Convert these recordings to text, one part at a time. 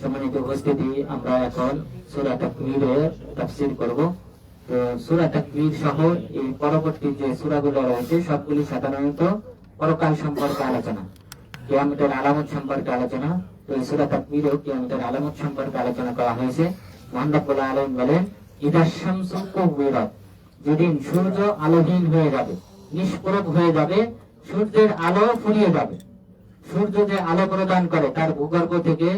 সম্মানিত উপস্থিতি, আমরা এখন সূরা করব। তো সূরা সহ এই পরবর্তী যে রয়েছে, সবগুলি সাধারণত পরকাল সম্পর্কে আলোচনা আলামত সম্পর্কে আলোচনা। তো এই সূরা আলামত সম্পর্কে আলোচনা করা হয়েছে। মহান রব্বুল আলামিন বলেন, ইদা শামসু যেদিন সূর্য আলোহীন হয়ে যাবে, নিষ্প্রভ হয়ে যাবে, সূর্যের আলো ফুরিয়ে যাবে। সূর্য যে আলো প্রদান করে, তার ভূগর্ভ থেকে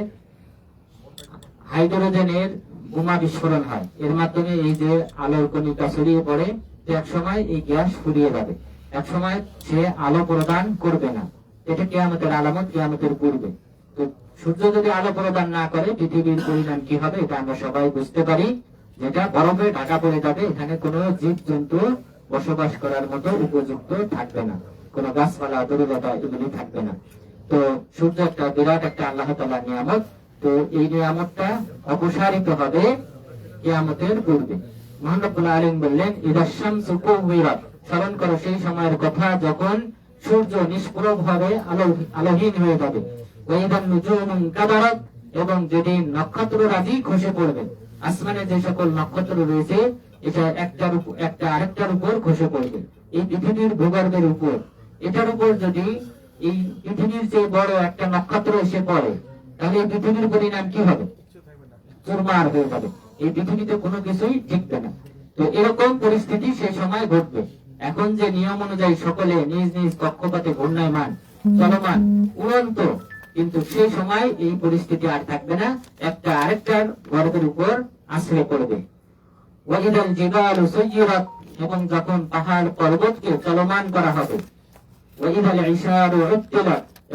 হাইড্রোজেনের বোমা বিস্ফোরণ হয়। এর মাধ্যমে এই যে আলোর কণিকা ছড়িয়ে পড়ে এক সময় এই গ্যাস ফুরিয়ে যাবে। এক সময় সে আলো প্রদান করবে না। এটা কেয়ামতের আলামত, কেয়ামতের পূর্বে। তো সূর্য যদি আলো প্রদান না করে, পৃথিবীর পরিণাম কি হবে, এটা আমরা সবাই বুঝতে পারি। যেটা বরফে ঢাকা পড়ে যাবে, এখানে কোনো জীব জন্তু বসবাস করার মতো উপযুক্ত থাকবে না। কোনো গাছপালা দরিলতা এগুলি থাকবে না। তো সূর্য একটা বিরাট একটা আল্লাহ তালার নিয়ামত। তো এই নিয়ামতটা অপসারিত হবে কিয়ামতের পূর্বে। বললেন সুকুবিরাত স্মরণ করো, সেই সময়ের কথা যখন সূর্য হবে, আলো, আলোহীন হয়ে যাবে। এবং যেদিন নক্ষত্র রাজি খসে পড়বে, আসমানে যে সকল নক্ষত্র রয়েছে, এটা একটার একটা আরেকটার উপর খসে পড়বে। এই পৃথিবীর ভূগর্ভের উপর। এটার উপর যদি এই পৃথিবীর যে বড় একটা নক্ষত্র এসে পড়ে, তাহলে এই পৃথিবীর পরিণাম কি হবে? চুরমার হয়ে যাবে। এই পৃথিবীতে কোনো কিছুই টিকবে না। তো এরকম পরিস্থিতি সেই সময় ঘটবে। এখন যে নিয়ম অনুযায়ী সকলে নিজ নিজ কক্ষপথে ঘূর্ণায়মান, চলমান, উড়ন্ত, কিন্তু সেই সময় এই পরিস্থিতি আর থাকবে না। একটা আরেকটার গর্বের উপর আশ্রয় পড়বে। ওয়াইদাল জিবাল সুইরাত এবং যখন পাহাড় পর্বতকে চলমান করা হবে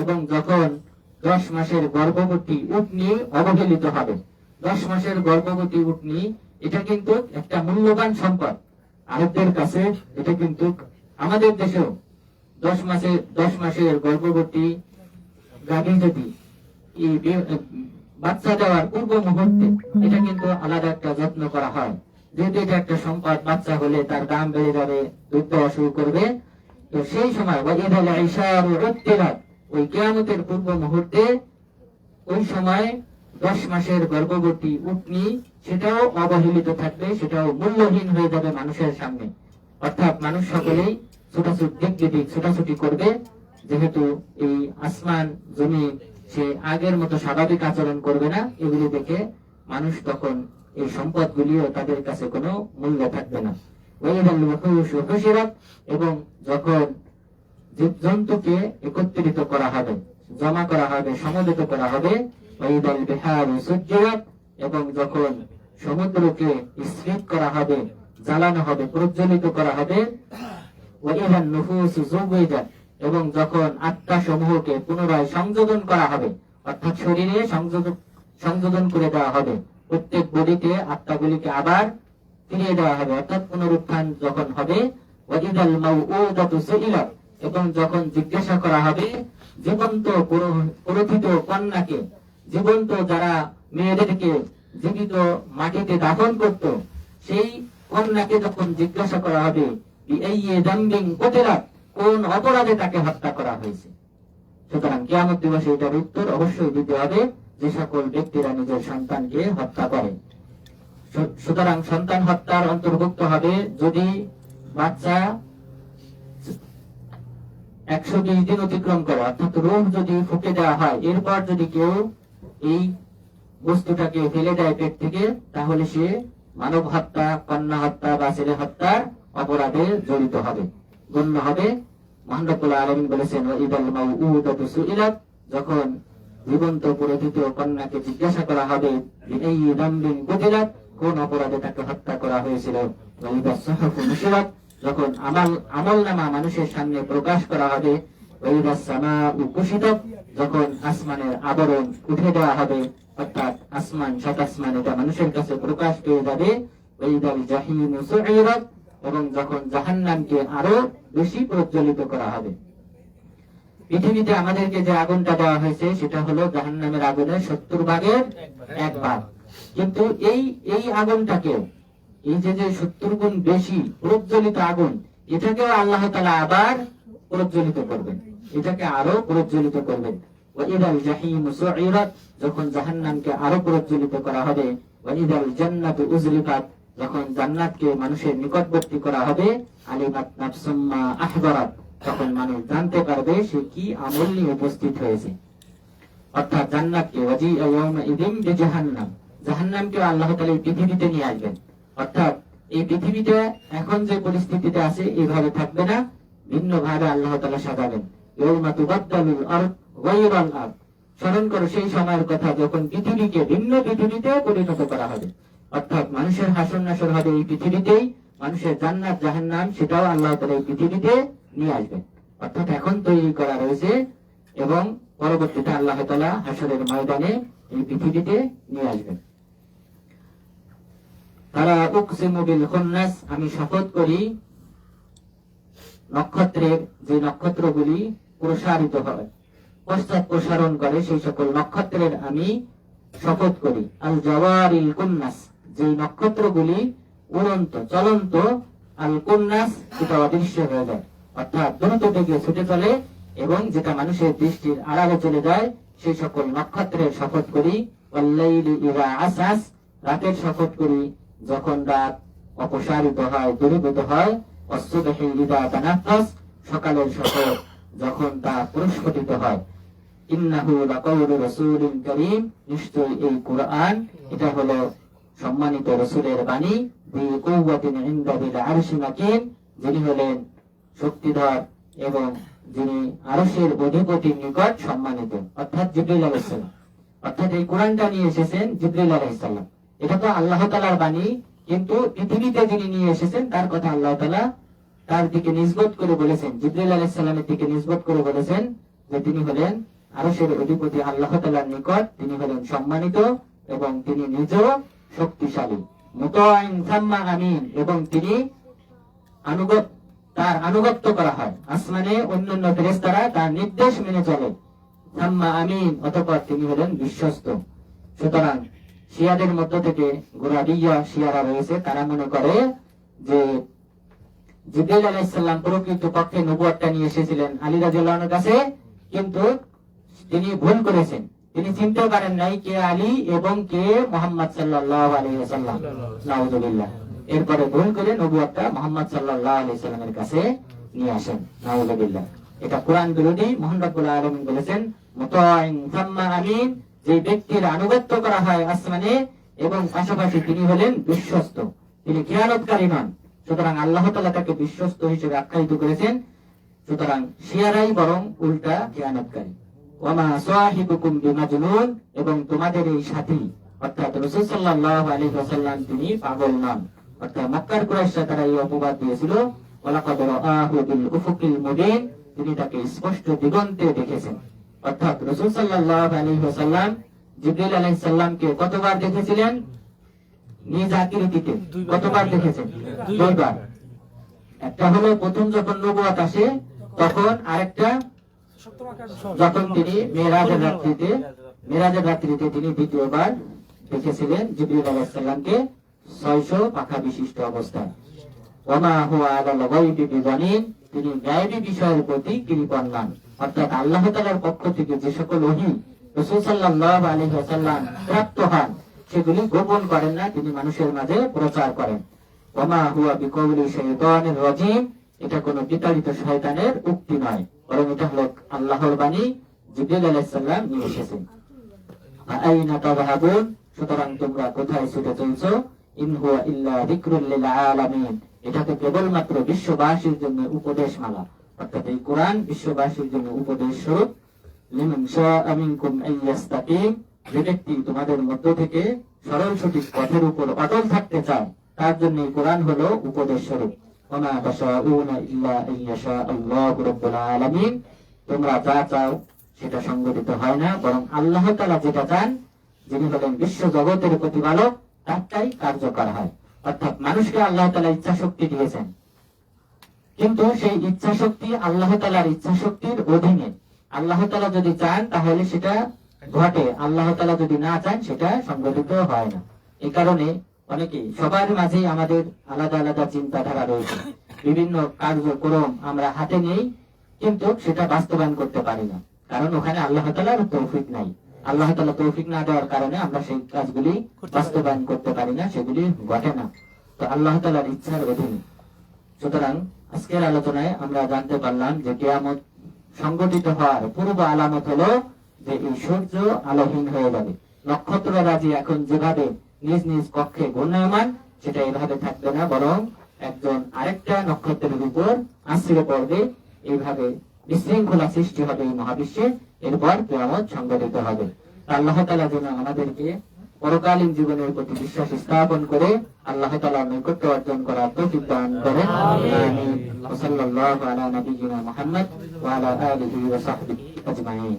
এবং যখন দশ মাসের গর্ভবতী উটনি অবহেলিত হবে, দশ মাসের গর্ভবতী উটনি, এটা কিন্তু একটা মূল্যবান সম্পদ। আরবদের কাছে এটা কিন্তু আমাদের দেশেও দশ মাসে, দশ মাসের গর্ভবতী গাভী যদি বাচ্চা দেওয়ার পূর্ব মুহূর্তে এটা কিন্তু আলাদা একটা যত্ন করা হয়। যেহেতু এটা একটা সম্পদ, বাচ্চা হলে তার দাম বেড়ে যাবে, দুধ দেওয়া শুরু করবে তো সেই সময় ওয়াইদাল ইশার উত্তিলাত ওই কিয়ামতের পূর্ব মুহূর্তে ওই সময় দশ মাসের গর্ভবতী উটনি সেটাও অবহেলিত থাকবে, সেটাও মূল্যহীন হয়ে যাবে মানুষের সামনে। অর্থাৎ মানুষ সকলেই ছোটাছুট দিক দিক ছোটাছুটি করবে, যেহেতু এই আসমান জমি সে আগের মতো স্বাভাবিক আচরণ করবে না, এগুলি দেখে মানুষ তখন এই সম্পদগুলিও তাদের কাছে কোনো মূল্য থাকবে না। এবং যখন জীবজন্তুকে একত্রিত করা হবে, জমা করা হবে, সমবেত করা হবে এবং যখন সমুদ্রকে স্থির করা হবে, জ্বালানো হবে, প্রজ্বলিত করা হবে এবং যখন আত্মা সমূহকে পুনরায় সংযোজন করা হবে, অর্থাৎ শরীরে সংযোজন করে দেওয়া হবে, প্রত্যেক বডিতে আত্মাগুলিকে আবার ফিরিয়ে দেওয়া হবে অর্থাৎ পুনরুত্থান যখন হবে ওয়াইদাল মাউউদাতু সুইলাত এবং যখন জিজ্ঞাসা করা হবে, জীবন্ত পুরোহিত কন্যাকে, জীবন্ত যারা মেয়েদেরকে জীবিত মাটিতে দাফন করত, সেই কন্যাকে যখন জিজ্ঞাসা করা হবে কোন অপরাধে তাকে হত্যা করা হয়েছে? সুতরাং কিয়ামত দিবসে এটার উত্তর অবশ্যই দিতে হবে, যে সকল ব্যক্তিরা নিজের সন্তানকে হত্যা করে। সুতরাং সন্তান হত্যার অন্তর্ভুক্ত হবে যদি বাচ্চা একশো বিশ দিন অতিক্রম করে, অর্থাৎ রোগ যদি ফুকে দেওয়া হয়, এরপর যদি কেউ এই বস্তুটাকে ফেলে দেয় পেট থেকে, তাহলে সে মানব হত্যা, কন্যা হত্যা বা ছেলে হত্যার অপরাধে জড়িত হবে। গণ্য হবে। মহানবুল আলমিন বলেছেন যখন জীবন্ত পুরোহিত কন্যাকে জিজ্ঞাসা করা হবে এই দাম্বিন কুতিলাত কোন অপরাধে তাকে হত্যা করা হয়েছিল? যখন আমল আমল নামা মানুষের সামনে প্রকাশ করা হবে যখন আসমানের আবরণ উঠে দেওয়া হবে, অর্থাৎ আসমান সাত আসমান এটা মানুষের কাছে প্রকাশ পেয়ে যাবে এবং যখন জাহান্নামকে আরও বেশি প্রজ্বলিত করা হবে। পৃথিবীতে আমাদেরকে যে আগুনটা দেওয়া হয়েছে, সেটা হলো জাহান্নামের আগুনের সত্তর ভাগের এক ভাগ। কিন্তু এই এই আগুনটাকেও, এই যে যে সত্তর গুণ বেশি প্রজ্বলিত আগুন, এটাকেও আল্লাহ তালা আবার প্রজ্বলিত করবেন। এটাকে আরও প্রজ্বলিত করবেন। যখন জাহান্নামকে আরও করা হবে যখন জান্নাতকে মানুষের নিকটবর্তী করা হবে তখন মানুষ জানতে পারবে সে কি আমল নিয়ে উপস্থিত হয়েছে। অর্থাৎ জান্নাতকে ওয়াজি জাহান্নামকে আল্লাহ তাআলা এই পৃথিবীতে নিয়ে আসবেন। অর্থাৎ এই পৃথিবীতে এখন যে পরিস্থিতিতে আছে এইভাবে থাকবে না। ভিন্ন ভাবে আল্লাহ তাআলা সাজাবেন। স্মরণ করো, সেই সময়ের কথা যখন পৃথিবীকে ভিন্ন পৃথিবীতে পরিণত করা হবে। অর্থাৎ মানুষের হাসন নাসর হবে এই পৃথিবীতেই, মানুষের জান্নাত, জাহান্নাম, সেটাও আল্লাহ তাআলা এই পৃথিবীতে নিয়ে আসবেন। অর্থাৎ এখন তৈরি করা রয়েছে এবং পরবর্তীতে আল্লাহ তালা হাসরের ময়দানে এই পৃথিবীতে নিয়ে আসবেন। তারা উকসিমু বিল খুন্নাস আমি শপথ করি নক্ষত্রের যে নক্ষত্রগুলি প্রসারিত হয়, পশ্চাৎ প্রসারণ করে সেই সকল নক্ষত্রের আমি শপথ করি। আল জওয়ারিল কুন্নাস যে নক্ষত্রগুলি উড়ন্ত, চলন্ত আল কুন্নাস সেটা অদৃশ্য হয়ে যায়। অর্থাৎ দ্রুত বেগে ছুটে চলে এবং যেটা মানুষের দৃষ্টির আড়ালে চলে যায়, সেই সকল নক্ষত্রের শপথ করি। আসাস রাতের শপথ করি। যখন রাত অপসারিত হয় দূরীভূত হয় সকালের যখন তা হয়। ইন্নাহু রাসূলিন কারীম, নিশ্চয়ই এই কুরআন এটা হলো সম্মানিত রসুলের বাণী। বি কুওয়াতিন ইনদা বিল আরশি মাকিন, যিনি হলেন শক্তিধর এবং যিনি আরশের অধিপতির নিকট সম্মানিত। অর্থাৎ জিব্রিল আলাইহিস সালাম। অর্থাৎ এই কোরআনটা নিয়ে এসেছেন জিব্রিল আলাইহিস সালাম। এটা তো আল্লাহ তাআলার বাণী, কিন্তু পৃথিবীতে যিনি নিয়ে এসেছেন, তার কথা আল্লাহ তাআলা তার দিকে নিসবত করে বলেছেন। জিব্রিল আলাইহিস সালামের দিকে নিসবত করে বলেছেন যে তিনি হলেন আরশের অধিপতি, আল্লাহ তাআলার নিকট। তিনি হলেন সম্মানিত এবং তিনি নিজেও শক্তিশালী। এবং তিনি তার আনুগত্য করা হয়। আসমানে অন্যান্য ফেরেশতারা তার নির্দেশ মেনে চলে। সাম্মা আমিন, অতঃপর তিনি হলেন বিশ্বস্ত। সুতরাং শিয়াদের মধ্য থেকে গোরাবিয়া শিয়ারা রয়েছে। তারা মনে করে যে প্রকৃত পক্ষে নিয়ে এসেছিলেন আলী রাদিয়াল্লাহু কাছে। কিন্তু তিনি ভুল করেছেন। তিনি চিনতে পারেন নাই কে আলী এবং কে মোহাম্মদ সাল্লাল্লাহু আলাইহি ওয়াসাল্লাম। নাউযুবিল্লাহ এরপরে ভুল করে নবুয়তটা মোহাম্মদ সাল্লামের কাছে নিয়ে আসেন। নাউযুবিল্লাহ এটা কোরআন বিরোধী মোহাম্মদ আলামিন বলেছেন, মুতাইন সাম্মা আমিন। যে ব্যক্তির আনুগত্য করা হয় আসমানে এবং পাশাপাশি তিনি হলেন বিশ্বস্ত। তিনি খেয়ালতকারী নন। সুতরাং আল্লাহ তাআলা তাকে বিশ্বস্ত হিসেবে আখ্যায়িত করেছেন। সুতরাং শিয়ারাই বরং উল্টা খেয়ানতকারী ওয়ামা সাহিবুকুম বিমাজনুন এবং তোমাদের এই সাথী, অর্থাৎ রাসূল ওয়াসাল্লাম তিনি পাগল নন। অর্থাৎ মক্কার তারা এই অপবাদ দিয়েছিল। বিল উফুকিল তিনি তাকে স্পষ্ট দিগন্তে দেখেছেন। অর্থাৎ রাসূল সাল্লাল্লাহু আলাইহি ওয়াসাল্লাম জিবরিল আলাইহিস সালামকে কতবার দেখেছিলেন? নিজ আকৃতিতে কতবার দেখেছেন? দুইবার। একটা হলো প্রথম যখন নবুয়ত আসে, তখন আরেকটা যখন তিনি মেরাজের রাত্রিতে মেরাজের রাত্রিতে তিনি দ্বিতীয়বার দেখেছিলেন জিবরিল আলাইহিস সালামকে ছয়শো পাখা বিশিষ্ট অবস্থায়। ওমা হুয়া আলাল তিনি গায়বী বিষয়ের প্রতি কৃপণ নন। অর্থাৎ আল্লাহ তাআলার পক্ষ থেকে যে সকল ওহী রাসূল সাল্লাল্লাহু আলাইহি ওয়াসাল্লাম প্রাপ্ত হন, সেগুলি গোপন করেন না, তিনি মানুষের মাঝে প্রচার করেন। ওমা হুয়া বিকৌলি শাইতানির রাজিম, এটা বিতাড়িত শয়তানের উক্তি নয়, বরং এটা আল্লাহর বাণী, জিবরিল নিয়ে এসেছেন। আইনা সুতরাং তোমরা কোথায় ছুটে চলছো? ইন হুয়া ইল্লা যিকরুল লিল আলামিন এটা তো কেবলমাত্র বিশ্ববাসীর জন্য উপদেশমালা। অর্থাৎ এই কোরআন বিশ্ববাসীর জন্য উপদেশ তোমাদের মধ্য থেকে সরল সঠিক পথের উপর অটল থাকতে চায়, তার জন্য কোরআন হলো উপদেশ স্বরূপ। তোমরা যা চাও সেটা সংগঠিত হয় না, বরং আল্লাহ তালা যেটা চান, যিনি হলেন বিশ্ব জগতের প্রতিপালক, তারটাই কার্যকর হয়। অর্থাৎ মানুষকে আল্লাহ তালা ইচ্ছা শক্তি দিয়েছেন। কিন্তু সেই ইচ্ছা শক্তি আল্লাহ তাআলার ইচ্ছা শক্তির অধীনে। আল্লাহ তাআলা যদি চান, তাহলে সেটা ঘটে। আল্লাহ তাআলা যদি না চান, সেটা সংগঠিত হয় না। এই কারণে অনেকে, সবার মাঝেই আমাদের আলাদা আলাদা চিন্তাধারা রয়েছে। বিভিন্ন কার্যক্রম আমরা হাতে নেই, কিন্তু সেটা বাস্তবায়ন করতে পারি না। কারণ ওখানে আল্লাহ তালার তৌফিক নাই। আল্লাহ তালা তৌফিক না দেওয়ার কারণে আমরা সেই কাজগুলি বাস্তবায়ন করতে পারি না, সেগুলি ঘটে না। তো আল্লাহ তালার ইচ্ছার অধীনে। সুতরাং আজকের আলোচনায় আমরা জানতে পারলাম যে কেয়ামত সংগঠিত হওয়ার পূর্ব আলামত হলো যে এই সূর্য আলোহীন হয়ে যাবে। নক্ষত্র রাজি এখন যেভাবে নিজ নিজ কক্ষে ঘূর্ণায়মান, সেটা এভাবে থাকবে না, বরং একজন আরেকটা নক্ষত্রের উপর আশ্রয় পড়বে এইভাবে বিশৃঙ্খলা সৃষ্টি হবে এই মহাবিশ্বে। এরপর কেয়ামত সংগঠিত হবে। আল্লাহ তালা যেন আমাদেরকে পরকালীন জীবনের প্রতি বিশ্বাস স্থাপন করে আল্লাহ তালা নৈকট্য অর্জন করার তৌফিক দান করেন। আমিন। ওয়া আলা আলিহি ওয়া সাহবিহি আজমাইন।